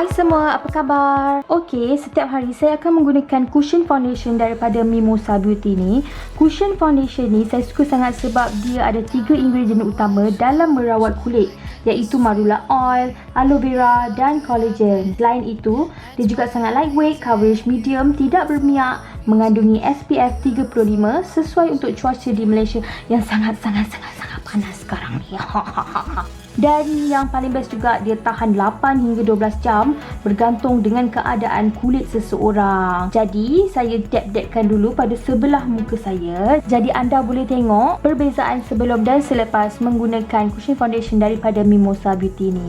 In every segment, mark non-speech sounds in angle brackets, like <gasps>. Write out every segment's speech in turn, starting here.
Hai semua, apa khabar? Okey, setiap hari saya akan menggunakan cushion foundation daripada Mimosa Beauty ni. Cushion foundation ni saya suka sangat sebab dia ada tiga ingredient utama dalam merawat kulit iaitu marula oil, aloe vera dan collagen. Selain itu, dia juga sangat lightweight, coverage medium, tidak berminyak, mengandungi SPF 35 sesuai untuk cuaca di Malaysia yang sangat-sangat-sangat sangat panas sekarang ni. <laughs> Dan yang paling best juga dia tahan 8 hingga 12 jam bergantung dengan keadaan kulit seseorang. Jadi saya dab-dabkan dulu pada sebelah muka saya. Jadi anda boleh tengok perbezaan sebelum dan selepas menggunakan cushion foundation daripada Mimosa Beauty ni.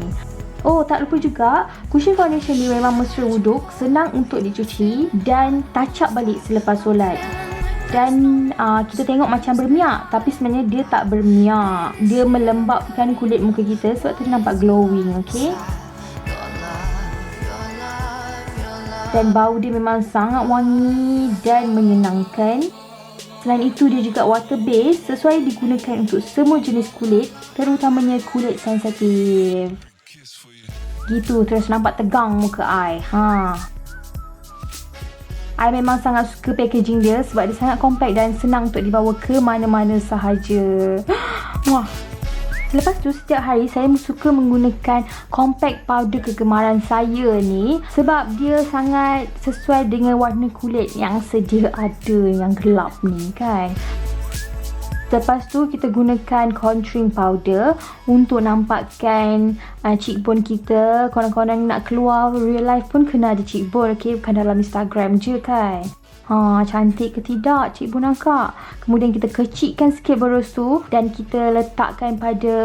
Oh, tak lupa juga, cushion foundation ni memang mesra wuduk, senang untuk dicuci dan touch up balik selepas solat dan uh, kita tengok macam berminyak tapi sebenarnya dia tak berminyak dia melembabkan kulit muka kita sebab tu nampak glowing okay dan bau dia memang sangat wangi dan menyenangkan. Selain itu dia juga water based sesuai digunakan untuk semua jenis kulit terutamanya kulit sensitif. Gitu terus nampak tegang muka I. Ha I memang sangat suka packaging dia sebab dia sangat compact dan senang untuk dibawa ke mana-mana sahaja. <gasps> Wah. Selepas tu setiap hari saya suka menggunakan compact powder kegemaran saya ni sebab dia sangat sesuai dengan warna kulit yang sedia ada yang gelap ni kan. Lepas tu kita gunakan contouring powder untuk nampakkan uh, cheekbone kita. Korang-korang nak keluar real life pun kena ada cheekbone. Okay? Bukan dalam Instagram je kan. Ha, cantik ke tidak cik bun akak? Kemudian kita kecikkan sikit berus tu dan kita letakkan pada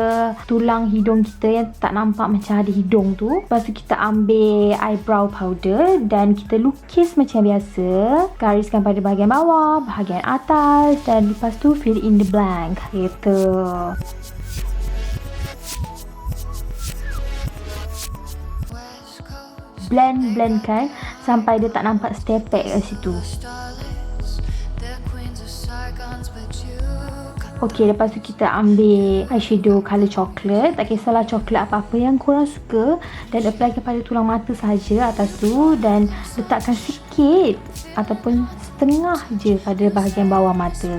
tulang hidung kita yang tak nampak macam ada hidung tu. Lepas tu kita ambil eyebrow powder dan kita lukis macam biasa. Gariskan pada bahagian bawah, bahagian atas dan lepas tu fill in the blank. Gitu. blend-blendkan sampai dia tak nampak stepek kat situ. Okey, lepas tu kita ambil eyeshadow colour coklat. Tak kisahlah coklat apa-apa yang korang suka. Dan apply kepada tulang mata sahaja atas tu. Dan letakkan sikit ataupun setengah je pada bahagian bawah mata.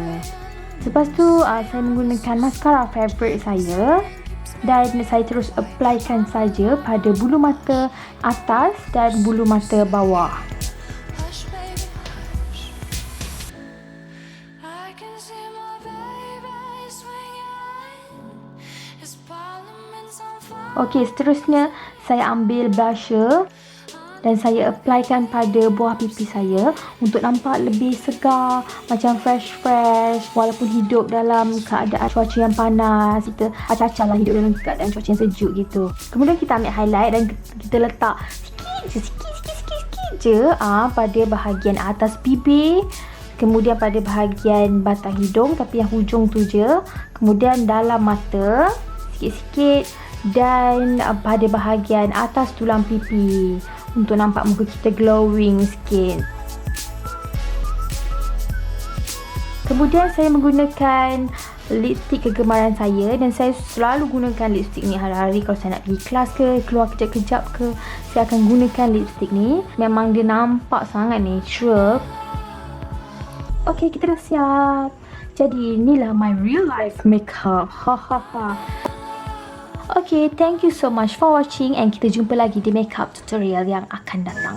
Lepas tu, uh, saya menggunakan mascara favorite saya dan saya terus applykan saja pada bulu mata atas dan bulu mata bawah. Okey, seterusnya saya ambil blusher dan saya applykan pada buah pipi saya untuk nampak lebih segar macam fresh-fresh walaupun hidup dalam keadaan cuaca yang panas kita acah-acah lah hidup dalam keadaan cuaca yang sejuk gitu. Kemudian kita ambil highlight dan kita letak sikit je sikit-sikit je ah pada bahagian atas bibir kemudian pada bahagian batang hidung tapi yang hujung tu je kemudian dalam mata sikit-sikit dan pada bahagian atas tulang pipi untuk nampak muka kita glowing sikit. Kemudian saya menggunakan lipstick kegemaran saya dan saya selalu gunakan lipstick ni hari-hari kalau saya nak pergi kelas ke, keluar kejap-kejap ke, saya akan gunakan lipstick ni. Memang dia nampak sangat natural. Okay, kita dah siap. Jadi inilah my real life makeup. Ha ha ha. Okay, thank you so much for watching and kita jumpa lagi di makeup tutorial yang akan datang.